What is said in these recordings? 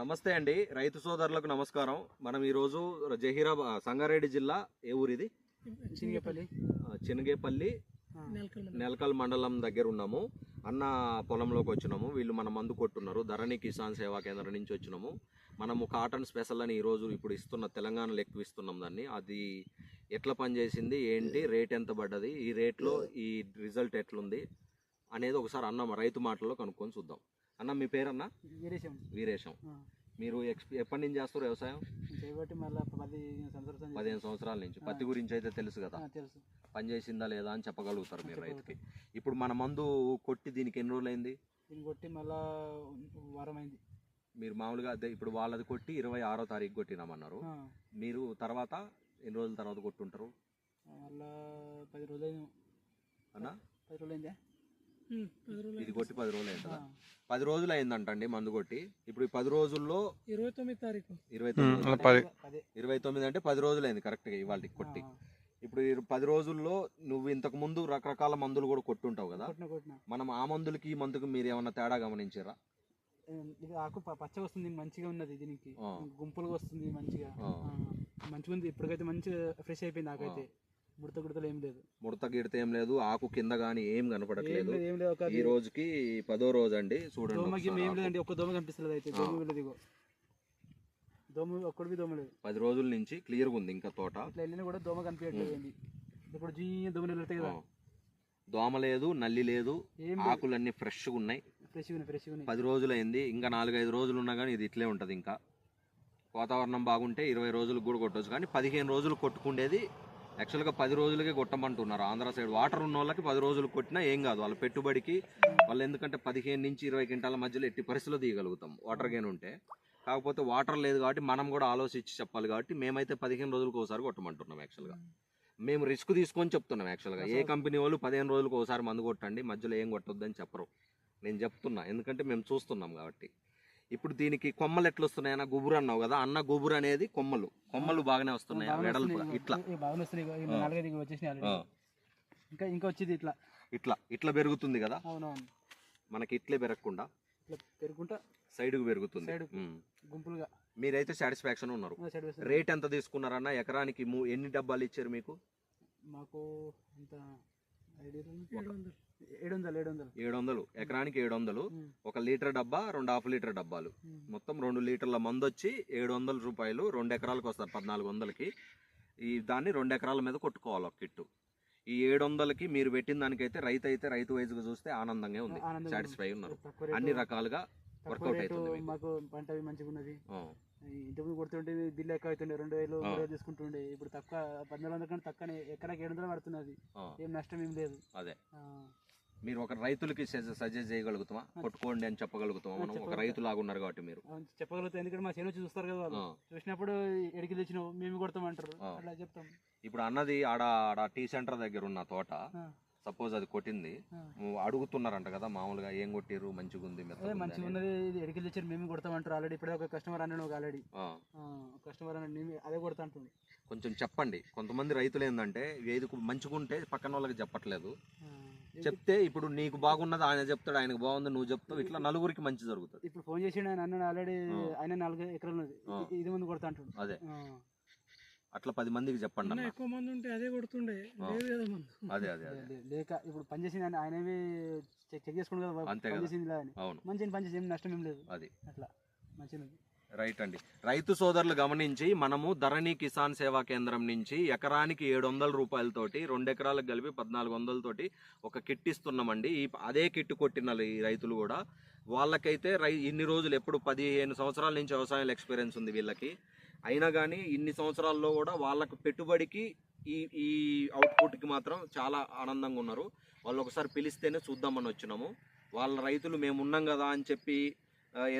నమస్తే అండి. రైతు సోదరులకు నమస్కారం. మనం ఈరోజు జహీరాబాద్ సంగారెడ్డి జిల్లా ఏ ఊరిది? చినగేపల్లి. నెలకల్ మండలం దగ్గర ఉన్నాము. అన్న పొలంలోకి వచ్చినాము. వీళ్ళు మన మందు కొట్టున్నారు. ధరణి కిసాన్ సేవా కేంద్రం నుంచి వచ్చినాము. మనము కాటన్ స్పెషల్ అని ఈరోజు ఇప్పుడు ఇస్తున్న తెలంగాణలో ఎక్కువ ఇస్తున్నాం దాన్ని. అది ఎట్లా పనిచేసింది? ఏంటి? రేట్ ఎంత పడ్డది? ఈ రేట్లో ఈ రిజల్ట్ ఎట్లుంది? అనేది ఒకసారి అన్న రైతు మాటల్లో కనుక్కొని చూద్దాం. అన్న మీ పేరన్న? వీరేశం. వీరేశం. మీరు ఎప్పటి నుంచి చేస్తారు వ్యవసాయం? చేయబట్టి మళ్ళీ సంవత్సరాలు పదిహేను సంవత్సరాల నుంచి. పత్తి గురించి అయితే తెలుసు కదా. తెలుసు. పని చేసిందా లేదా అని చెప్పగలుగుతారు మీరు రైతుకి. ఇప్పుడు మన మందు కొట్టి దీనికి ఎన్ని రోజులు అయింది దీన్ని కొట్టి మళ్ళా వారం అయింది మీరు మామూలుగా అదే ఇప్పుడు వాళ్ళది కొట్టి ఇరవై ఆరో తారీఖు కొట్టినామన్నారు. మీరు తర్వాత ఎన్ని రోజుల తర్వాత కొట్టుంటారు? మళ్ళా పది రోజులు అన్న? పది రోజులు అయిందా ఇది కొట్టి పది రోజులు అయింది? పది రోజులు అయిందంటండి మందు కొట్టి. ఇప్పుడు ఈ పది రోజుల్లో ఇరవై తొమ్మిది తారీఖు. ఇరవై తొమ్మిది ఇరవై తొమ్మిది అంటే పది రోజులు అయింది కరెక్ట్గా ఇవాళ కొట్టి. ఇప్పుడు ఈ పది రోజుల్లో నువ్వు ఇంతకు ముందు రకరకాల మందులు కూడా కొట్టుంటావు కదా? మనం ఆ మందులకి ఈ మందుకి మీరు ఏమన్నా తేడా గమనించారా? ఇది ఆకు ప- పచ్చగా వస్తుంది మంచిగా ఉన్నది దీనికి. గుంపులుగా వస్తుంది మంచిగా. మంచిగా ఉంది ఇప్పటికైతే మంచిగా ఫ్రెష్ అయిపోయింది ఆకైతే. ముడత గుడతలు ఏం లేదు. ముడత గిడత ఏం లేదు ఆకు కింద గానీ ఏం కనపడట్లేదు. లేదు ఏం లేదు ఒక ఈ రోజుకి పదో రోజు అండి చూడండి దోమకి ఒకసారి ఏం ఆకు. లేదండి ఒక్క దోమ కనిపిస్తలేదు అయితే దోమ వెళ్ళదు ఇగో. దోమ ఒక్కడికి దోమ లేదు. పది రోజుల నుంచి క్లియర్గా ఉంది ఇంకా తోట. ఇట్లా వెళ్ళినా కూడా దోమ కనిపించట్లేదు ఏంది ఇప్పుడు జీ దోమ వెళ్తాయి కదా. దోమ లేదు నల్లి లేదు ఏం ఆకులన్నీ ఫ్రెష్గా ఉన్నాయి. ఫ్రెష్గా ఉన్నాయి ఫ్రెష్గా ఉన్నాయి. పది రోజులు అయింది ఇంకా నాలుగైదు రోజులు ఉన్నా కానీ ఇది ఇట్లే ఉంటుంది ఇంకా. వాతావరణం బాగుంటే ఇరవై రోజులకు కూడా కొట్టవచ్చు కానీ పదిహేను రోజులు కొట్టుకుండేది యాక్చువల్గా పది రోజులకే కొట్టమంటున్నారు. ఆంధ్ర సైడ్ వాటర్ ఉన్న వాళ్ళకి పది రోజులు కొట్టినా ఏం కాదు. వాళ్ళ పెట్టుబడికి వాళ్ళు ఎందుకంటే పదిహేను నుంచి ఇరవై క్వింటాల మధ్యలో ఎట్టి పరిస్థితుల్లో తీయగలుగుతాం. వాటర్ గేన్ ఉంటే. కాకపోతే వాటర్ లేదు కాబట్టి మనం కూడా ఆలోచించి చెప్పాలి కాబట్టి మేమైతే పదిహేను రోజులకు ఒకసారి కొట్టమంటున్నాం యాక్చువల్గా. మేము రిస్క్ తీసుకొని చెప్తున్నాం యాక్చువల్గా. ఏ కంపెనీ వాళ్ళు పదిహేను రోజులకు ఒకసారి మందు కొట్టండి మధ్యలో ఏం కొట్టొద్దని చెప్పరు. నేను చెప్తున్నా. ఎందుకంటే మేము చూస్తున్నాం కాబట్టి. ఇప్పుడు దీనికి కొమ్మలు ఎట్లా వస్తున్నాయన్న గుబురు అన్నావు కదా అన్న గుబురు అనేది కొమ్మలు. కొమ్మలు బాగానే వస్తున్నాయి వెడల్పు వస్తున్నాయి ఇట్లా. బాగానే వస్తున్నాయి వచ్చేసినాయి. ఇంకా ఇంకా వచ్చేది ఇట్లా. ఇట్లా ఇట్లా పెరుగుతుంది కదా? అవునవును. మనకి ఇట్లే పెరగకుండా ఇట్లా పెరుగుకుంటా సైడ్కు పెరుగుతుంది. గుంపులుగా. మీరైతే సాటిస్ఫాక్షన్ ఉన్నారు. రేట్ ఎంత తీసుకున్నారన్న ఎకరానికి ఎన్ని డబ్బాలు ఇచ్చారు మీకు? మాకు ఐడియా ఏడు వందలు ఏడు వందలు ఏడు వందలు ఎకరానికి ఏడు వందలు. ఒక లీటర్ డబ్బా రెండు హాఫ్ లీటర్ డబ్బాలు. మొత్తం రెండు లీటర్ల మందు వచ్చి ఏడు వందల రూపాయలు రెండు ఎకరాలకు వస్తారు పద్నాలుగు వందలకి. ఈ దాన్ని రెండు ఎకరాల మీద కొట్టుకోవాలి ఒక కిట్టు. ఈ ఏడు వందలకి మీరు పెట్టిన దానికైతే రైతు అయితే రైతు వైజ్గా చూస్తే ఆనందంగా ఉంది సాటిస్ఫై ఉన్నారు. తక్కువ అన్ని రకాలుగా తక్కువ వర్కౌట్ అవుతుంది మీకు. పంట మంచిగా ఉన్నది. ఇంతకుముందు కొడుతుంటే బిల్లు ఎక్కువ అవుతుండే రెండు వేలు. మూడు వేలు తీసుకుంటుండే. ఇప్పుడు తక్కువ పద్నాలుగు వందల కంటే తక్కువనే ఎకరాకి ఏడు వందలు పడుతున్నది ఏం నష్టం ఏం లేదు. అదే. మీరు ఒక రైతులకి సజెస్ట్ చేయగలుగుతామా? కొట్టుకోండి అని చెప్పగలుగుతామా? మనం ఒక చెప్పగలుగుతాం. రైతు లాగా ఉన్నారు కాబట్టి మీరు. చెప్పగలుగుతాం ఎందుకంటే మా చేను చూస్తారు కదా చూసినప్పుడు ఎడికి తెచ్చినావు మేము కొడతామంటారు. ఆ. అట్లా చెప్తాం. ఇప్పుడు అన్నది ఆడ ఆడ టీ సెంటర్ దగ్గర ఉన్న తోట సపోజ్ అది కొట్టింది అడుగుతున్నారంట కదా మామూలుగా ఏం కొట్టిర్రు మంచిగా ఉంది మంచిగా. ఉన్నది ఇది ఎడికి తెచ్చారు మేము కొడతామంటారు ఆల్రెడీ. ఇప్పుడే ఒక కస్టమర్ అన్నాడు ఒక ఆల్రెడీ. కస్టమర్ అన్నాడు మేము అదే కొడతా అంటుండు కొంచెం చెప్పండి. కొంతమంది రైతులు ఏంటంటే ఏది మంచిగా ఉంటే పక్కన వాళ్ళకి చెప్పట్లేదు. చెప్తే ఇప్పుడు నీకు బాగున్నది ఆయన చెప్తాడు ఆయనకు బాగుంది నువ్వు చెప్తావు. ఇట్లా నలుగురికి మంచి జరుగుతుంది. ఇప్పుడు ఫోన్ చేసిండు ఆయన అన్నాడు ఆల్రెడీ. ఆయన నాలుగు ఎకరాలు. ఇది- ముందు కొడతా అంటుండు. అదే. అట్లా పది మందికి చెప్పండి అన్న ఎక్కువ మంది ఉంటే అదే కొడుతుండే. అదే అదే అదే. లేక ఇప్పుడు పని చేసింది ఆయన ఆయనవి చెక్ చేసుకుంటు కదా అంతే పని కదా. చేసింది ఇలా అని. అవును. మంచి పని చేసి ఏం నష్టం ఏం లేదు. అది. అట్లా. మంచిగా రైట్ అండి. రైతు సోదరులు గమనించి మనము ధరణి కిసాన్ సేవా కేంద్రం నుంచి ఎకరానికి ఏడు వందల రూపాయలతోటి రెండు ఎకరాలకు కలిపి పద్నాలుగు వందలతోటి ఒక కిట్ ఇస్తున్నామండి. ఈ అదే కిట్ కొట్టిన ఈ రైతులు కూడా. వాళ్ళకైతే రై ఇన్ని రోజులు ఎప్పుడు పదిహేను సంవత్సరాల నుంచి వ్యవసాయంలో ఎక్స్పీరియన్స్ ఉంది వీళ్ళకి. అయినా కానీ ఇన్ని సంవత్సరాల్లో కూడా వాళ్ళకు పెట్టుబడికి ఈ ఈ అవుట్పుట్కి మాత్రం చాలా ఆనందంగా ఉన్నారు. వాళ్ళు ఒకసారి పిలిస్తేనే చూద్దామని వచ్చినాము. వాళ్ళ రైతులు మేము ఉన్నాం కదా అని చెప్పి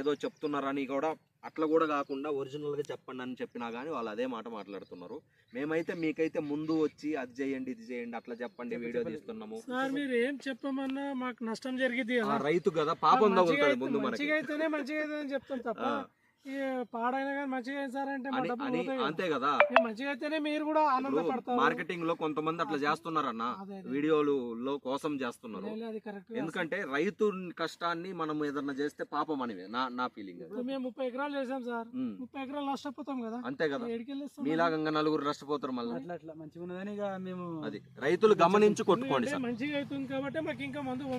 ఏదో చెప్తున్నారని కూడా అట్లా కూడా కాకుండా ఒరిజినల్గా చెప్పండి అని చెప్పినా కానీ వాళ్ళు అదే మాట మాట్లాడుతున్నారు. మేమైతే మీకైతే ముందు వచ్చి అది చేయండి ఇది చేయండి అట్లా చెప్పండి చెప్ప- వీడియో. తీస్తున్నాము. సార్ మీరు ఏం చెప్పమన్నా మాకు నష్టం జరిగింది రైతు కదా పాపం తగులుతుంది ముందు మనకి. మంచిగా అయితేనే మంచిగా చెప్తాం తప్ప పాడైనా కానీ మంచిగా వేసారంటే మా అని డబ్బులు అని పోతాయి కదా. అంతే కదా. ఇక మంచిగా అయితేనే మీరు కూడా ఆనందపడతారు. మార్కెటింగ్లో కొంతమంది అట్లా చేస్తున్నారన్న. అదే అదే. వీడియోలు లో కోసం చేస్తున్నారు. లేదు, అది కరెక్ట్ ఎందుకంటే రైతు కష్టాన్ని మనం ఏదన్నా చేస్తే పాపం అని నా నా ఫీలింగ్ ఇప్పుడు మేము ముప్పై ఎకరాలు చేసాం సార్. ముప్పై ఎకరాలు నష్టపోతాం కదా. అంతే కదా. ఏడికెళ్ళేస్తాం మీలాగా నలుగురు నష్టపోతారు మళ్ళీ. అట్లా అట్లా. మంచిగా ఉన్నదని ఇక మేము అది. రైతులు గమనించి కొట్టుకోండి సార్. మంచిగా అవుతుంది కాబట్టి మాకు ఇంకా మందు పంపి